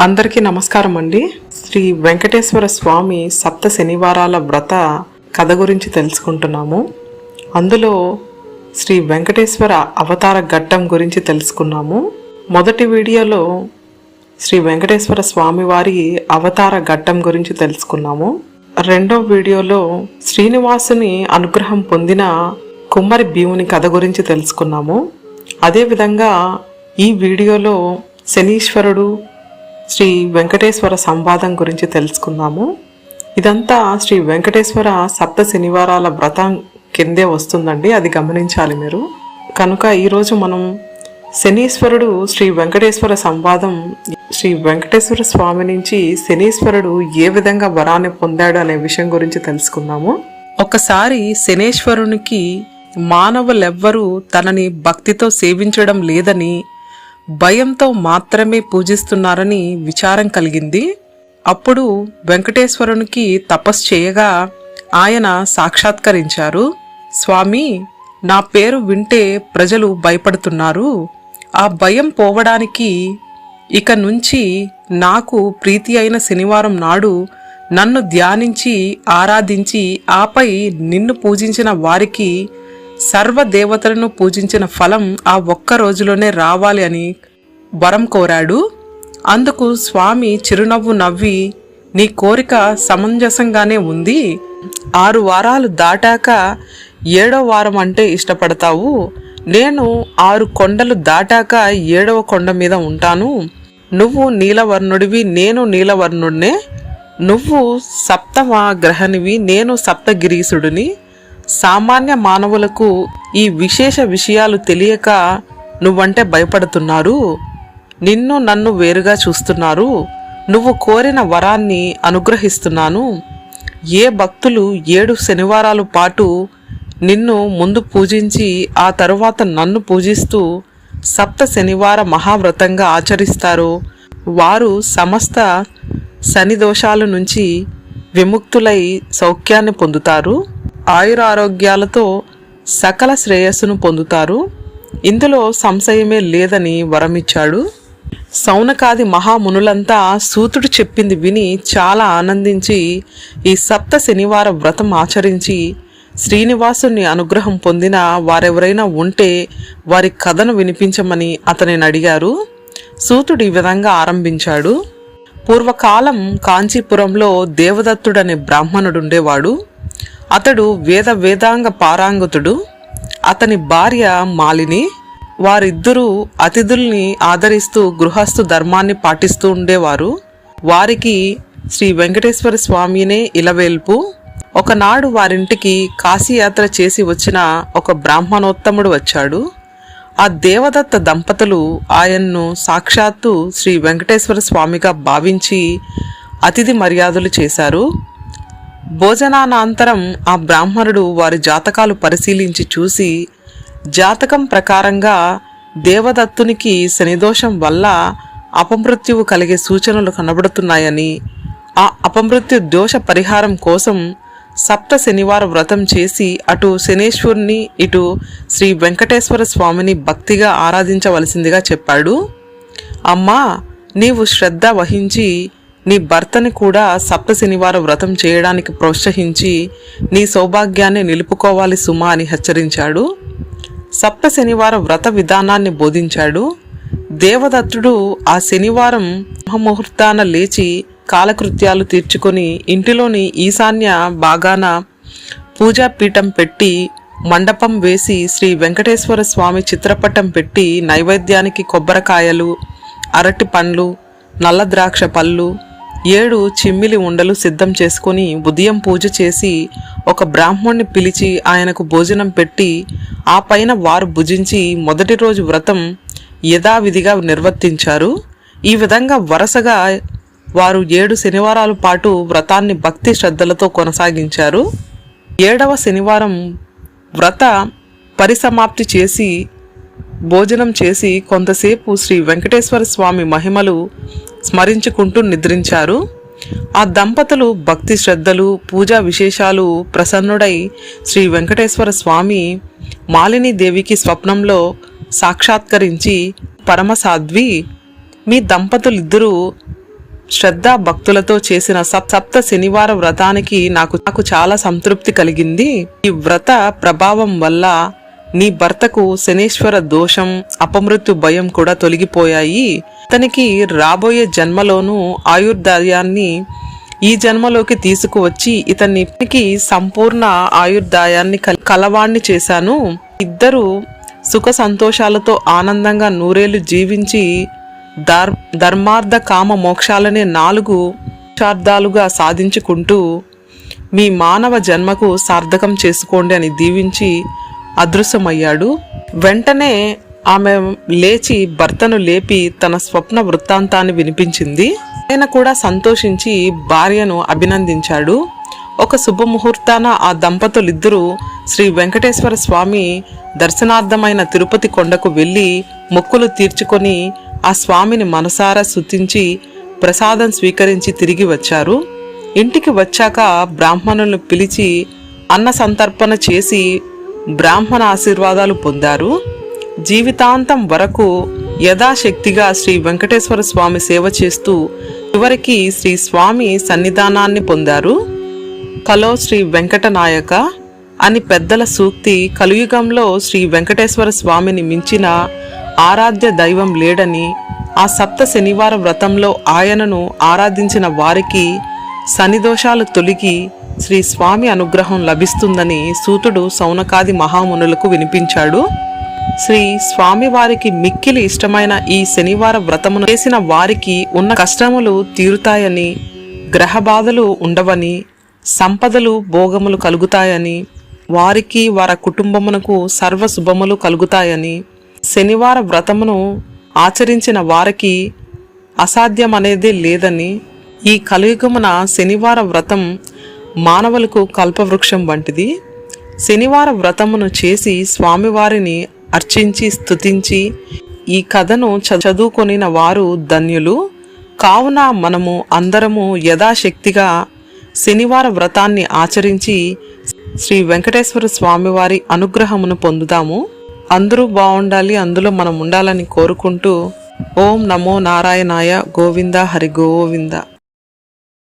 అందరికీ నమస్కారం అండి. శ్రీ వెంకటేశ్వర స్వామి సప్త శనివారాల వ్రత కథ గురించి తెలుసుకుంటున్నాము. అందులో శ్రీ వెంకటేశ్వర అవతార ఘట్టం గురించి తెలుసుకున్నాము. మొదటి వీడియోలో శ్రీ వెంకటేశ్వర స్వామి వారి అవతార ఘట్టం గురించి తెలుసుకున్నాము. రెండో వీడియోలో శ్రీనివాసుని అనుగ్రహం పొందిన కుమ్మరి భీముని కథ గురించి తెలుసుకున్నాము. అదేవిధంగా ఈ వీడియోలో శనీశ్వరుడు శ్రీ వెంకటేశ్వర సంవాదం గురించి తెలుసుకుందాము. ఇదంతా శ్రీ వెంకటేశ్వర సప్త శనివారాల వ్రతం కిందే వస్తుందండి అది గమనించాలి మీరు. కనుక ఈరోజు మనం శనీశ్వరుడు శ్రీ వెంకటేశ్వర సంవాదం శ్రీ వెంకటేశ్వర స్వామి నుంచి శనీశ్వరుడు ఏ విధంగా వరాన్ని పొందాడు అనే విషయం గురించి తెలుసుకుందాము. ఒకసారి శనేశ్వరునికి మానవులెవ్వరూ తనని భక్తితో సేవించడం లేదని భయంతో మాత్రమే పూజిస్తున్నారని విచారం కలిగింది. అప్పుడు వెంకటేశ్వరునికి తపస్సు చేయగా ఆయన సాక్షాత్కరించారు. స్వామి నా పేరు వింటే ప్రజలు భయపడుతున్నారు. ఆ భయం పోవడానికి ఇక నుంచి నాకు ప్రీతి అయిన శనివారం నాడు నన్ను ధ్యానించి ఆరాధించి ఆపై నిన్ను పూజించిన వారికి సర్వ దేవతలను పూజించిన ఫలం ఆ ఒక్క రోజులోనే రావాలి అని వరం కోరాడు. అందుకు స్వామి చిరునవ్వు నవ్వి నీ కోరిక సమంజసంగానే ఉంది. ఆరు వారాలు దాటాక ఏడో వారం అంటే ఇష్టపడతావు. నేను ఆరు కొండలు దాటాక ఏడవ కొండ మీద ఉంటాను. నువ్వు నీలవర్ణుడివి నేను నీలవర్ణుడినే. నువ్వు సప్తమ గ్రహనివి నేను సప్తగిరీసుడిని. సామాన్య మానవులకు ఈ విశేష విషయాలు తెలియక నువ్వంటే భయపడుతున్నారు. నిన్ను నన్ను వేరుగా చూస్తున్నారు. నువ్వు కోరిన వరాన్ని అనుగ్రహిస్తున్నాను. ఏ భక్తులు ఏడు శనివారాల పాటు నిన్ను ముందు పూజించి ఆ తరువాత నన్ను పూజిస్తూ సప్త శనివార మహావ్రతంగా ఆచరిస్తారో వారు సమస్త శని దోషాల నుంచి విముక్తులై సౌఖ్యాన్ని పొందుతారు. ఆయురారోగ్యాలతో సకల శ్రేయస్సును పొందుతారు. ఇందులో సంశయమే లేదని వరమిచ్చాడు. సౌనకాది మహామునులంతా సూతుడు చెప్పింది విని చాలా ఆనందించి ఈ సప్త శనివార వ్రతం ఆచరించి శ్రీనివాసుని అనుగ్రహం పొందిన వారెవరైనా ఉంటే వారి కథను వినిపించమని అతనిని అడిగారు. సూతుడు ఈ విధంగా ఆరంభించాడు. పూర్వకాలం కాంచీపురంలో దేవదత్తుడనే బ్రాహ్మణుడుండేవాడు. అతడు వేద వేదాంగ పారాంగతుడు. అతని భార్య మాలిని. వారిద్దరూ అతిథుల్ని ఆదరిస్తూ గృహస్థు ధర్మాన్ని పాటిస్తూ ఉండేవారు. వారికి శ్రీ వెంకటేశ్వర స్వామినే ఇలవేల్పు. ఒకనాడు వారింటికి కాశీయాత్ర చేసి వచ్చిన ఒక బ్రాహ్మణోత్తముడు వచ్చాడు. ఆ దేవదత్త దంపతులు ఆయన్ను సాక్షాత్తు శ్రీ వెంకటేశ్వర స్వామిగా భావించి అతిథి మర్యాదలు చేశారు. భోజనానంతరం ఆ బ్రాహ్మణుడు వారి జాతకాలు పరిశీలించి చూసి జాతకం ప్రకారంగా దేవదత్తునికి శనిదోషం వల్ల అపమృత్యువు కలిగే సూచనలు కనబడుతున్నాయని ఆ అపమృత్యు దోష పరిహారం కోసం సప్త శనివార వ్రతం చేసి అటు శనేశ్వరుని ఇటు శ్రీ వెంకటేశ్వర స్వామిని భక్తిగా ఆరాధించవలసిందిగా చెప్పాడు. అమ్మా నీవు శ్రద్ధ వహించి నీ భర్తని కూడా సప్త శనివార వ్రతం చేయడానికి ప్రోత్సహించి నీ సౌభాగ్యాన్ని నిలుపుకోవాలి సుమా అని హెచ్చరించాడు. సప్త శనివార వ్రత విధానాన్ని బోధించాడు. దేవదత్తుడు ఆ శనివారం ముహూర్తాన లేచి కాలకృత్యాలు తీర్చుకొని ఇంటిలోని ఈశాన్య భాగాన పూజాపీఠం పెట్టి మండపం వేసి శ్రీ వెంకటేశ్వర స్వామి చిత్రపటం పెట్టి నైవేద్యానికి కొబ్బరికాయలు అరటి పండ్లు నల్ల ద్రాక్ష పళ్ళు ఏడు చిమ్మిలి ఉండలు సిద్ధం చేసుకుని ఉదయం పూజ చేసి ఒక బ్రాహ్మణ్ణి పిలిచి ఆయనకు భోజనం పెట్టి ఆ పైన వారు భుజించి మొదటి రోజు వ్రతం యథావిధిగా నిర్వర్తించారు. ఈ విధంగా వరుసగా వారు ఏడు శనివారాల పాటు వ్రతాన్ని భక్తి శ్రద్ధలతో కొనసాగించారు. ఏడవ శనివారం వ్రత పరిసమాప్తి చేసి భోజనం చేసి కొంతసేపు శ్రీ వెంకటేశ్వర స్వామి మహిమలు స్మరించుకుంటూ నిద్రించారు. ఆ దంపతులు భక్తి శ్రద్ధలు పూజా విశేషాలు ప్రసన్నుడై శ్రీ వెంకటేశ్వర స్వామి మాలిని దేవికి స్వప్నంలో సాక్షాత్కరించి పరమసాధ్వి మీ దంపతులిద్దరూ శ్రద్ధా భక్తులతో చేసిన సప్ సప్త శనివార వ్రతానికి నాకు నాకు చాలా సంతృప్తి కలిగింది. ఈ వ్రత ప్రభావం వల్ల నీ భర్తకు శనేశ్వర దోషం అపమృత్యు భయం కూడా తొలగిపోయాయి. అతనికి రాబోయే జన్మలోనూ ఆయుర్దాయాన్ని ఈ జన్మలోకి తీసుకువచ్చి ఇతనికి సంపూర్ణ ఆయుర్దాయాన్ని కల- కలవాణ్ణి చేశాను. ఇద్దరు సుఖ సంతోషాలతో ఆనందంగా నూరేళ్ళు జీవించి ధర్ ధర్మార్థ కామ మోక్షాలనే నాలుగు పురుషార్థాలుగా సాధించుకుంటూ మీ మానవ జన్మకు సార్థకం చేసుకోండి అని దీవించి అదృశ్యమయ్యాడు. వెంటనే ఆమె లేచి భర్తను లేపి తన స్వప్న వృత్తాంతాన్ని వినిపించింది. ఆయన కూడా సంతోషించి భార్యను అభినందించాడు. ఒక శుభముహూర్తాన ఆ దంపతులిద్దరూ శ్రీ వెంకటేశ్వర స్వామి దర్శనార్థమైన తిరుపతి కొండకు వెళ్ళి మొక్కులు తీర్చుకొని ఆ స్వామిని మనసారా శుతించి ప్రసాదం స్వీకరించి తిరిగి వచ్చారు. ఇంటికి వచ్చాక బ్రాహ్మణులను పిలిచి అన్న సంతర్పణ చేసి బ్రాహ్మణ ఆశీర్వాదాలు పొందారు. జీవితాంతం వరకు యథాశక్తిగా శ్రీ వెంకటేశ్వర స్వామి సేవ చేస్తూ చివరికి శ్రీ స్వామి సన్నిధానాన్ని పొందారు. కలో శ్రీ వెంకటనాయక అని పెద్దల సూక్తి కలియుగంలో శ్రీ వెంకటేశ్వర స్వామిని మించిన ఆరాధ్య దైవం లేడని ఆ సప్త శనివార వ్రతంలో ఆయనను ఆరాధించిన వారికి శనిదోషాలు తొలగి శ్రీ స్వామి అనుగ్రహం లభిస్తుందని సూతుడు సౌనకాది మహామునులకు వినిపించాడు. శ్రీ స్వామివారికి మిక్కిలి ఇష్టమైన ఈ శనివార వ్రతమును చేసిన వారికి ఉన్న కష్టములు తీరుతాయని గ్రహ బాధలు ఉండవని సంపదలు భోగములు కలుగుతాయని వారికి వారి కుటుంబమునకు సర్వ శుభములు కలుగుతాయని శనివార వ్రతమును ఆచరించిన వారికి అసాధ్యం అనేది లేదని ఈ కలియుగమున శనివార వ్రతం మానవులకు కల్పవృక్షం వంటిది. శనివార వ్రతమును చేసి స్వామివారిని అర్చించి స్తుతించి ఈ కథను చ- చదువుకొనిన వారు ధన్యులు. కావున మనము అందరము యథాశక్తిగా శనివార వ్రతాన్ని ఆచరించి శ్రీ వెంకటేశ్వర స్వామివారి అనుగ్రహమును పొందుదాము. అందరూ బాగుండాలి అందులో మనం ఉండాలని కోరుకుంటూ ఓం నమో నారాయణాయ గోవింద హరి గోవింద.